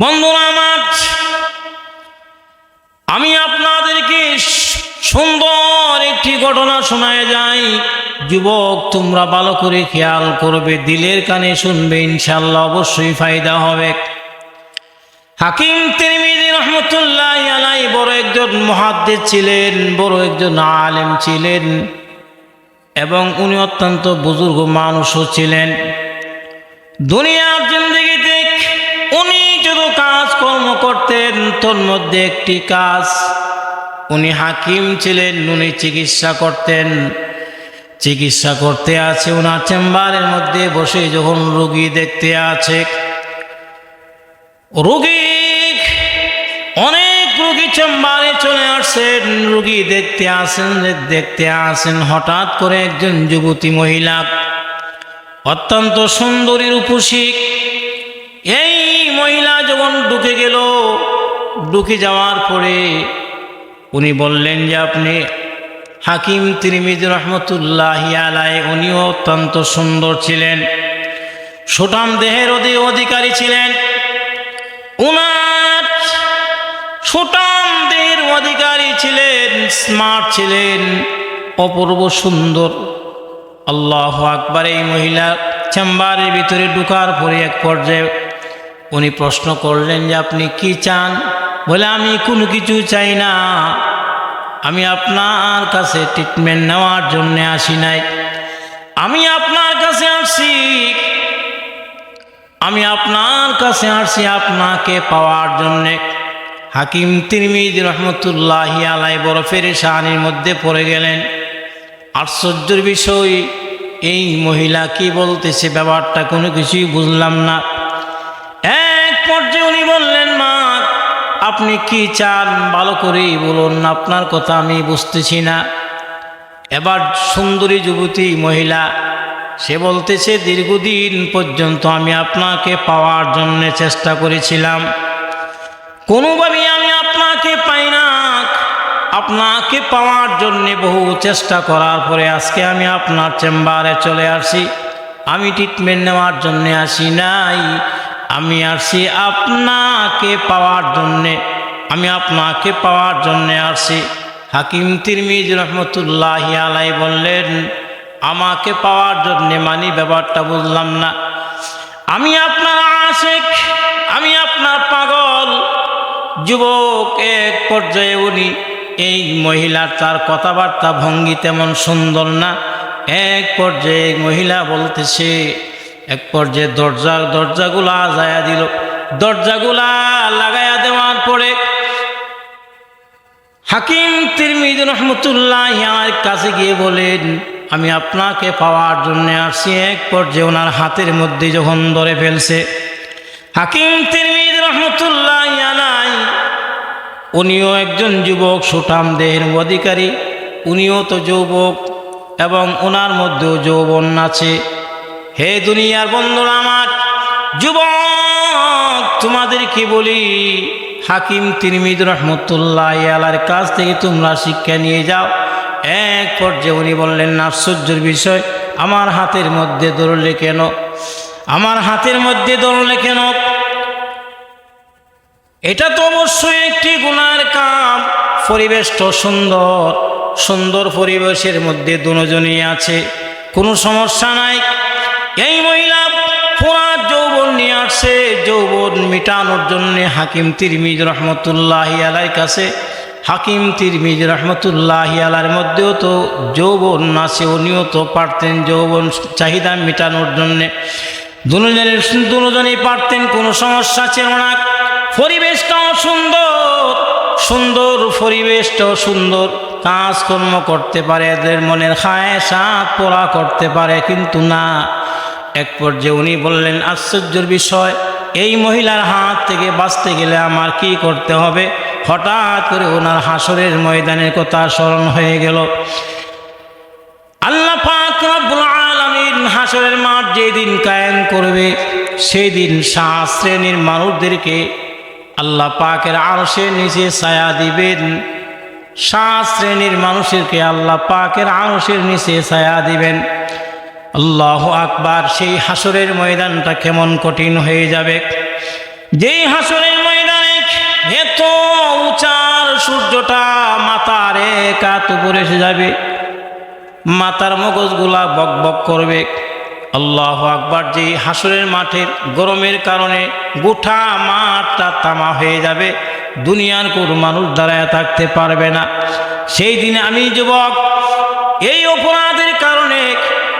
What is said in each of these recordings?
বন্ধুরা আমার, আমি আপনাদেরকে সুন্দর একটি ঘটনা শোনায় যাই। যুবক, তোমরা ভালো করে খেয়াল করবে, দিলের কানে শুনবে ইনশাল্লাহ অবশ্যই ফায়দা হবে। হাকিম তিরমিজি রহমতুল্লাহ আলাই বড় একজন মহাদ্দেশ ছিলেন, বড় একজন আলেম ছিলেন, এবং উনি অত্যন্ত বুজুর্গ মানুষও ছিলেন। দুনিয়ার জিন্দগিতে উনি কাজকর্ম করতেন তোর মধ্যে একটি কাজ। উনি হাকিম ছিলেন, উনি চিকিৎসা করতেন। চিকিৎসা করতে আছে ওনার চেম্বারের মধ্যে, বসে যখন রুগী দেখতে আছে। রুগী, অনেক রুগী চেম্বারে চলে আসছেন, রুগী দেখতে আসেন দেখতে আসেন, হঠাৎ করে একজন যুবতী মহিলা, অত্যন্ত সুন্দরী রূপসী। এই মহিলা যখন ঢুকে গেল, ঢুকে যাওয়ার পরে উনি বললেন যে আপনি হাকিম তিরমিজ রহমতুল্লাহ আলাই উনিও অত্যন্ত সুন্দর ছিলেন, সুঠাম দেহের অধি- অধিকারী ছিলেন। উনার সুঠাম দেহের অধিকারী ছিলেন, স্মার্ট ছিলেন, অপূর্ব সুন্দর। আল্লাহ আকবার এই মহিলা চেম্বারের ভিতরে ঢুকার পরে এক পর্যায়ে উনি প্রশ্ন করলেন যে আপনি কি চান? বলে, আমি কোনো কিছু চাই না। আমি আপনার কাছে ট্রিটমেন্ট নেওয়ার জন্যে আসি নাই। আমি আপনার কাছে আসছি। আমি আপনার কাছে আসছি আপনাকে পাওয়ার জন্যে। হাকিম তিরমিজ রহমতুল্লাহ আলাই বড় ফেরেশানির মধ্যে পড়ে গেলেন। আশ্চর্যের বিষয়, এই মহিলা কি বলতেছে? ব্যাপারটা কোনো কিছুই বুঝলাম না। এক পর্যায়ে উনি বললেন, মা, আপনি কি চান? ভালো করেই বলুন, আপনার কথা আমি বুঝতেছি না। এবার সুন্দরী যুবতী মহিলা, সে বলতেছে, দীর্ঘদিন পর্যন্ত আমি আপনাকে পাওয়ার জন্য চেষ্টা করেছিলাম। কোনোভাবেই আমি আপনাকে পাই না। আপনাকে পাওয়ার জন্যে বহু চেষ্টা করার পরে আজকে আমি আপনার চেম্বারে চলে আসি। আমি ট্রিটমেন্ট নেওয়ার জন্যে আসি নাই। আমি আসছি আপনাকে পাওয়ার জন্যে, আমি আপনাকে পাওয়ার জন্যে আসছি হাকিম তিরমিজ রহমতুল্লাহ আলাই বললেন, আমাকে পাওয়ার জন্যে মানি ব্যাপারটা বুঝলাম না। আমি আপনার আশেক, আমি আপনার পাগল। যুবক এক পর্যায়ে উনি, এই মহিলার তার কথাবার্তা ভঙ্গি তেমন সুন্দর না। এক পর্যায়ে মহিলা বলতেছে এক পর্যায়ে দরজা, দরজাগুলা আজায়া দিল। দরজাগুলা লাগায়া দেওয়ার পরে হাকিম তিরমিদ রহমতুল্লাহ আমার কাছে গিয়ে বলেন, আমি আপনাকে পাওয়ার জন্য আসছি। এক পর্যায়ে ওনার হাতের মধ্যে যখন ধরে ফেলছে, হাকিম তিরমিদ রহমতুল্লাহ আলাই উনিও একজন যুবক, সুঠাম দেহের অধিকারী। উনিও তো যুবক এবং ওনার মধ্যেও যৌবন আছে। হে দুনিয়ার বন্ধুরা আমার, যুবক তোমাদের কি বলি, হাকিম তিরমিদ রহমতুল্লাহ আলার কাছ থেকে তোমরা শিক্ষা নিয়ে যাও। এক পর্যায়ে উনি বললেন, আশ্চর্যের বিষয়, আমার হাতের মধ্যে দৌড়লে কেন? আমার হাতের মধ্যে দৌড়লে কেন? এটা তো অবশ্যই একটি গুনার কাম। পরিবেশটা সুন্দর সুন্দর পরিবেশের মধ্যে দুজনই আছে। কোনো সমস্যা নাই। এই মহিলা পুরা যৌবন নিয়ে আসছে, যৌবন মিটানোর জন্যে হাকিম তিরমিজ রহমতুল্লাহ আলার কাছে। হাকিম তিরমিজ রহমতুল্লাহ আলার মধ্যেও তো যৌবন আছে, উনিও তো পারতেন যৌবন চাহিদা মেটানোর জন্যে। দুজনের দুজনেই পারতেন, কোনো সমস্যা ছিল না। পরিবেশটাও সুন্দর সুন্দর পরিবেশটাও সুন্দর। কাজকর্ম করতে পারে, এদের মনের খায় সাত পোড়া করতে পারে, কিন্তু না। এক পর্যায়ে উনি বললেন, আশ্চর্যের বিষয়, এই মহিলার হাত থেকে বাঁচতে গেলে আমার কি করতে হবে? হঠাৎ করে ওনার হাসরের ময়দানের কথা স্মরণ হয়ে গেল। আল্লাহ পাক হাসরের মাঠ যেদিন কায়েম করবে সেই দিন শ্রেণির মানুষদেরকে আল্লাহ পাকের আরশের নিচে ছায়া দিবেন। সাত শ্রেণির মানুষেরকে আল্লাহ পাকের আরশের নিচে ছায়া দিবেন। আল্লাহ আকবার, সেই হাসরের ময়দানটা কেমন কঠিন হয়ে যাবে? যেই হাসরের ময়দানে এত উঁচার সূর্যটা মাথার এক হাত উপরে এসে যাবে, মাথার মগজগুলা বক বক করবে। আল্লাহ আকবার যে হাসরের মাঠের গরমের কারণে গোটা মাঠটা তামা হয়ে যাবে, দুনিয়ার কোনো মানুষ দাঁড়ায় থাকতে পারবে না। সেই দিনে আমি যুবক, এই অপরাধের কারণে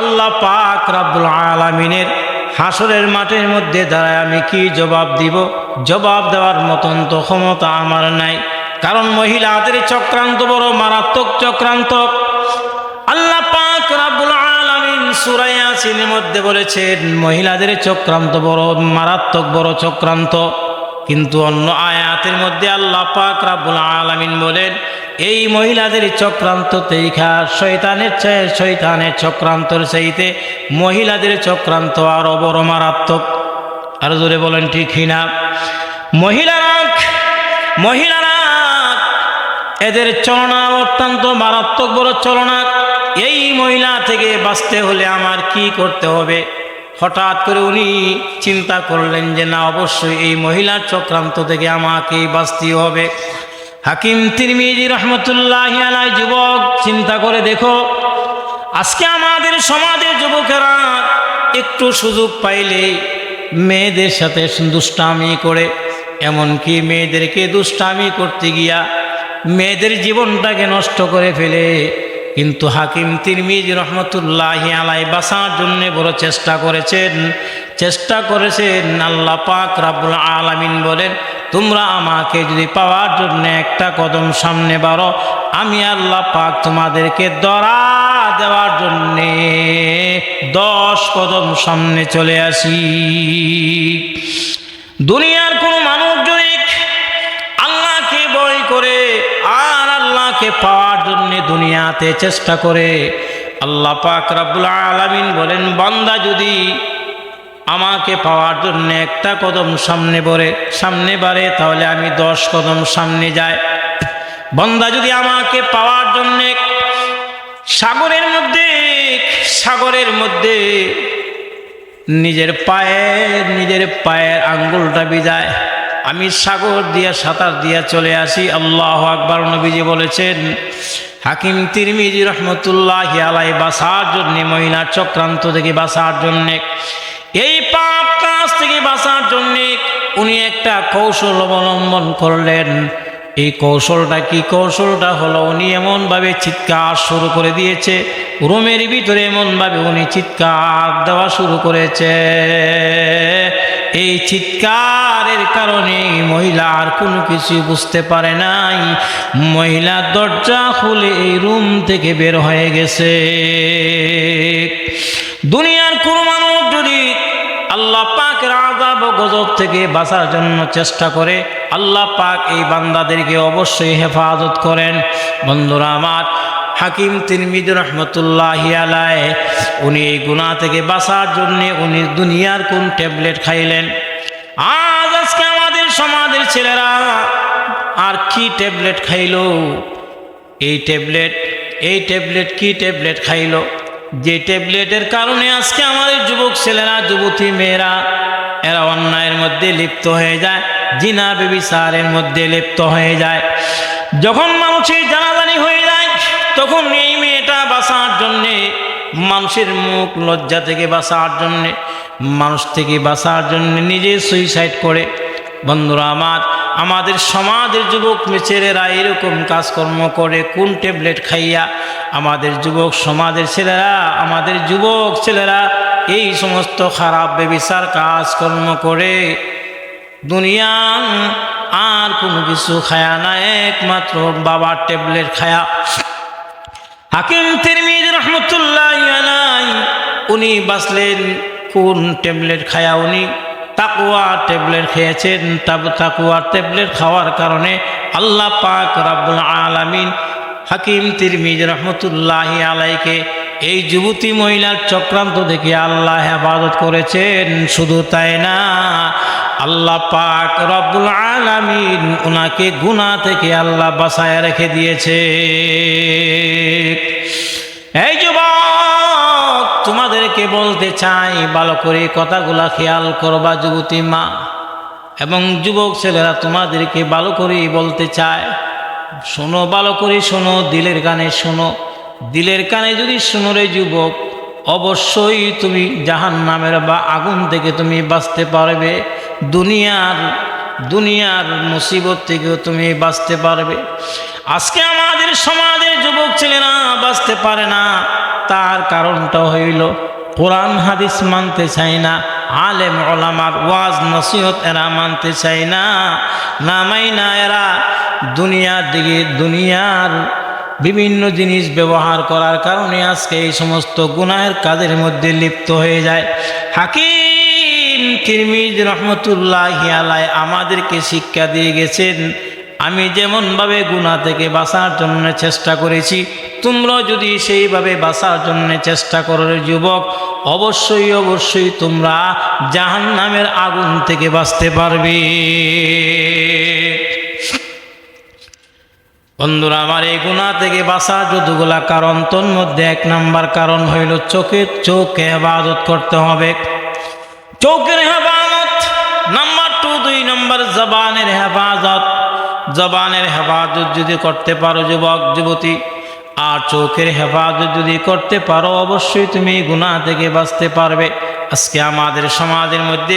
আল্লাহ পাক রাব্বুল আলামিনের হাসরের মাঠের মধ্যে দাঁড়ায় আমি কি জবাব দিব? জবাব দেওয়ার মতন তো ক্ষমতা আমার নাই। কারণ মহিলাদের চক্রান্ত বড় মারাত্মক চক্রান্ত। আল্লাহ পাক রাব্বুল আলামিন সূরা মধ্যে বলেছেন, মহিলাদের চক্রান্ত বড় মারাত্মক বড় চক্রান্ত। কিন্তু অন্য আয়াতের মধ্যে আল্লাহ পাক রাব্বুল আলামিন বলেন এই মহিলাদের চক্রান্ত তেইখা শৈতানের চেয়ে শয়তানের চক্রান্তর চাইতে মহিলাদের চক্রান্ত আরও বড় মারাত্মক। আর জোরে বলেন, ঠিক না? মহিলারা মহিলারা, এদের চলনা অত্যন্ত মারাত্মক বড় চলনা। এই মহিলা থেকে বাঁচতে হলে আমার কি করতে হবে? হঠাৎ করে উনি চিন্তা করলেন যে, না, অবশ্যই এই মহিলার চক্রান্ত থেকে আমাকে বাঁচতে হবে। হাকিম তিরমিজি রহমতুল্লাহ আলাই, যুবক, চিন্তা করে দেখো, আজকে আমাদের সমাজের যুবকেরা একটু সুযোগ পাইলে মেয়েদের সাথে দুষ্টামি করে, এমনকি মেয়েদেরকে দুষ্টামি করতে গিয়া মেয়েদের জীবনটাকে নষ্ট করে ফেলে। কিন্তু হাকিম তিরমিজ রহমতুল্লাহ আলাই বাসার জন্য বড় চেষ্টা করেছেন চেষ্টা করেছেন আল্লাহ পাক রাবুল আলামিন বলেন তোমরা আমাকে যদি পাওয়ার জন্য একটা কদম সামনে বাড়ো, আমি আল্লাহ পাক তোমাদেরকে দরা দেওয়ার জন্যে দশ কদম সামনে চলে আসি। দুনিয়ার কোনো মানুষ যদি আল্লাহকে বই করে আর আল্লাহকে পাওয়ার জন্য দুনিয়াতে চেষ্টা করে, আল্লাহ পাক রাব্বুল আলামিন বলেন, বান্দা যদি আমাকে পাওয়ার জন্য একটা কদম সামনে বরে সামনে বাড়ে, তাহলে আমি দশ কদম সামনে যাই। বন্দা যদি আমাকে পাওয়ার জন্যে সাগরের মধ্যে সাগরের মধ্যে নিজের পায়ের নিজের পায়ের আঙ্গুলটা বিজায় আমি সাগর দিয়া, সাঁতার দিয়া চলে আসি। আল্লাহ আকবর নবীজি বলেছেন, হাকিম তিরমিজি রহমতুল্লাহ আলাই বাসার জন্যে মহিলার চক্রান্ত থেকে বাসার জন্যে এই পাপ কাজ থেকে বাঁচার জন্যে উনি একটা কৌশল অবলম্বন করলেন। এই কৌশলটা কি কৌশলটা হলো, উনি এমনভাবে চিৎকার শুরু করে দিয়েছে। রুমের ভিতরে এমনভাবে উনি চিৎকার দেওয়া শুরু করেছে। এই চিৎকারের কারণে মহিলা আর কোনো কিছু বুঝতে পারে নাই। মহিলা দরজা খুলে এই রুম থেকে বের হয়ে গেছে। দুনিয়ার কোনো মানুষ যদি আল্লাহ পাকের আজাব গজব থেকে বাঁচার জন্য চেষ্টা করে, আল্লাহ পাক এই বান্দাদেরকে অবশ্যই হেফাজত করেন। বন্ধুরা আমার, হাকিম তিরমিদ রহমতুল্লাহ আলায় উনি এই গুণা থেকে বাঁচার জন্যে উনি দুনিয়ার কোন ট্যাবলেট খাইলেন। আজ আজকে আমাদের সমাজের ছেলেরা আর কি ট্যাবলেট খাইল? এই ট্যাবলেট এই ট্যাবলেট কি ট্যাবলেট খাইলো? যে ট্যাবলেটের কারণে আজকে আমাদের যুবক ছেলেরা, যুবতী মেয়েরা, এরা অন্যায়ের মধ্যে লিপ্ত হয়ে যায়, জিনা বেবি বেবিসারের মধ্যে লিপ্ত হয়ে যায়। যখন মানুষের জানাজানি হয়ে যায়, তখন এই মেয়েটা বাঁচার জন্যে, মানুষের মুখ লজ্জা থেকে বাঁচার জন্যে, মানুষ থেকে বাঁচার জন্য নিজে সুইসাইড করে। বন্ধুরা আমার আমাদের সমাজের যুবক ছেলেরা এরকম কাজকর্ম করে, কোন ট্যাবলেট খাইয়া আমাদের যুবক সমাজের ছেলেরা, আমাদের যুবক ছেলেরা এই সমস্ত খারাপ বেবিচার কাজকর্ম করে। দুনিয়া আর কোনো কিছু খায়া না, একমাত্র বাবার ট্যাবলেট খায়া। হাকিম তিরমিজ রহমতুল্লাহ উনি বাঁচলেন কোন ট্যাবলেট খায়া উনি? তাকুয়া ট্যাবলেট খেয়েছেন, তাব তাকুয়া ট্যাবলেট খাওয়ার কারণে আল্লাহ পাক রাব্বুল আলামিন হাকিম তিরমিজ রহমতুল্লাহ আলাইকে এই যুবতী মহিলার চক্রান্ত দেখে আল্লাহ হেফাজত করেছেন। শুধু তাই না, আল্লাহ পাক রব্বুল আলামিন ওনাকে গুনাহ থেকে আল্লাহ বাসায় রেখে দিয়েছে। এই যুবক! বলতে চাই, ভালো করে কথাগুলা খেয়াল করবা যুবতী মা। এবং যুবক ছেলেরা তোমাদেরকে ভালো করেই বলতে চায়। শোনো, ভালো করে শোনো, দিলের গানে শোনো। দিলের কানে যদি শোনো রে যুবক, অবশ্যই তুমি জাহান নামের বা আগুন থেকে তুমি বাঁচতে পারবে। দুনিয়ার দুনিয়ার মুসিবত থেকেও তুমি বাঁচতে পারবে। আজকে আমাদের সমাজের যুবক ছেলেরা বাঁচতে পারে না, তার কারণটা হইল কোরআন হাদিস মানতে চাই না, আলেম ওলামার ওয়াজ, নসিহত এরা মানতে চাই না। নামাই না এরা দুনিয়ার দিকে দুনিয়ার বিভিন্ন জিনিস ব্যবহার করার কারণে আজকে এই সমস্ত গুনাহের কাজের মধ্যে লিপ্ত হয়ে যায়। হাকিম কিরমিজ রহমতুল্লাহ আলাই আমাদেরকে শিক্ষা দিয়ে গেছেন, আমি যেমনভাবে গুণা থেকে বাঁচার জন্য চেষ্টা করেছি তোমরাও যদি সেইভাবে বাঁচার জন্য চেষ্টা করো যুবক, অবশ্যই অবশ্যই তোমরা জাহান নামের আগুন থেকে বাঁচতে পারবে। বন্ধুরা, আমার এই গুণা থেকে বাঁচার যতগুলা কারণ, তোর মধ্যে এক নাম্বার কারণ হইল চোখের চোখে হেফাজত করতে হবে। চোখের হেফাজত, নাম্বার টু দুই নম্বর জবানের হেফাজত। জবানের হেফাজত যদি করতে পারো যুবক, যুবতী আর চোখের হেফাজত যদি করতে পারো, অবশ্যই তুমি গুণা থেকে বাঁচতে পারবে। আজকে আমাদের সমাজের মধ্যে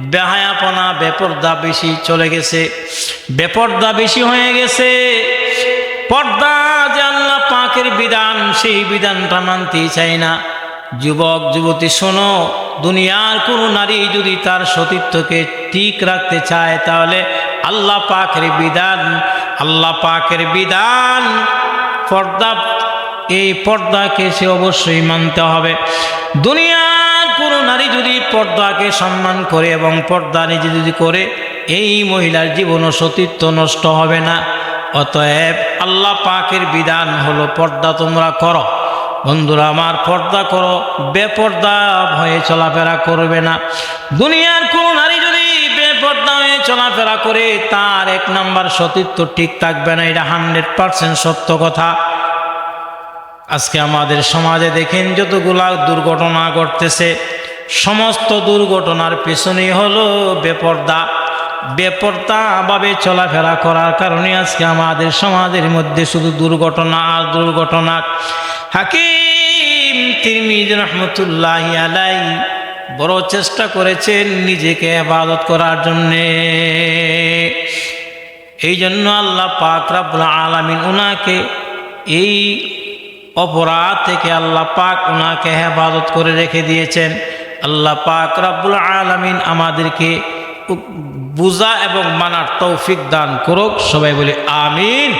বেহায়াপনা, বেপর্দা বেশি চলে গেছে। বেপর্দা বেশি হয়ে গেছে। পর্দা যে আল্লাহ পাকের বিধান, সেই বিধানটা মানতেই চাই না। যুবক, যুবতী, শোনো, দুনিয়ার কোনো নারী যদি তার সতীত্বকে ঠিক রাখতে চায়, তাহলে আল্লাহ পাকের বিধান, আল্লাহ পাকের বিধান পর্দা, এই পর্দাকে সে অবশ্যই মানতে হবে। দুনিয়ার কোনো নারী যদি পর্দাকে সম্মান করে এবং পর্দা নিজে যদি করে, এই মহিলার জীবন সতীত্ব নষ্ট হবে না। অতএব আল্লাহ পাকের বিধান হলো, পর্দা তোমরা করো। বন্ধুরা, আমার পর্দা করো, বেপর্দা ভয়ে চলাফেরা করবে না। দুনিয়ার কোনো নারী বেপর্দা হয়ে চলাফেরা করে তার এক নাম্বার সতীত্ব ঠিক থাকবে না, এটা হান্ড্রেড পার্সেন্ট সত্য কথা। আজকে আমাদের সমাজে দেখেন, যতগুলা দুর্ঘটনা ঘটতেছে, সমস্ত দুর্ঘটনার পেছনেই হলো বেপর্দা। বেপর্দাভাবে চলাফেরা করার কারণে আজকে আমাদের সমাজের মধ্যে শুধু দুর্ঘটনা আর দুর্ঘটনা। হাকিম তিরমিজ রহমতুল্লাহ আলাই বড় চেষ্টা করেছেন নিজেকে হেফাজত করার জন্যে। এই জন্য আল্লাহ পাক রাব্বুল আলামিন ওনাকে এই অপরাধ থেকে আল্লাহ পাক ওনাকে হেফাজত করে রেখে দিয়েছেন। আল্লাহ পাক রাব্বুল আলামিন আমাদেরকে বুঝা এবং মানার তৌফিক দান করুক। সবাই বলে, আমিন।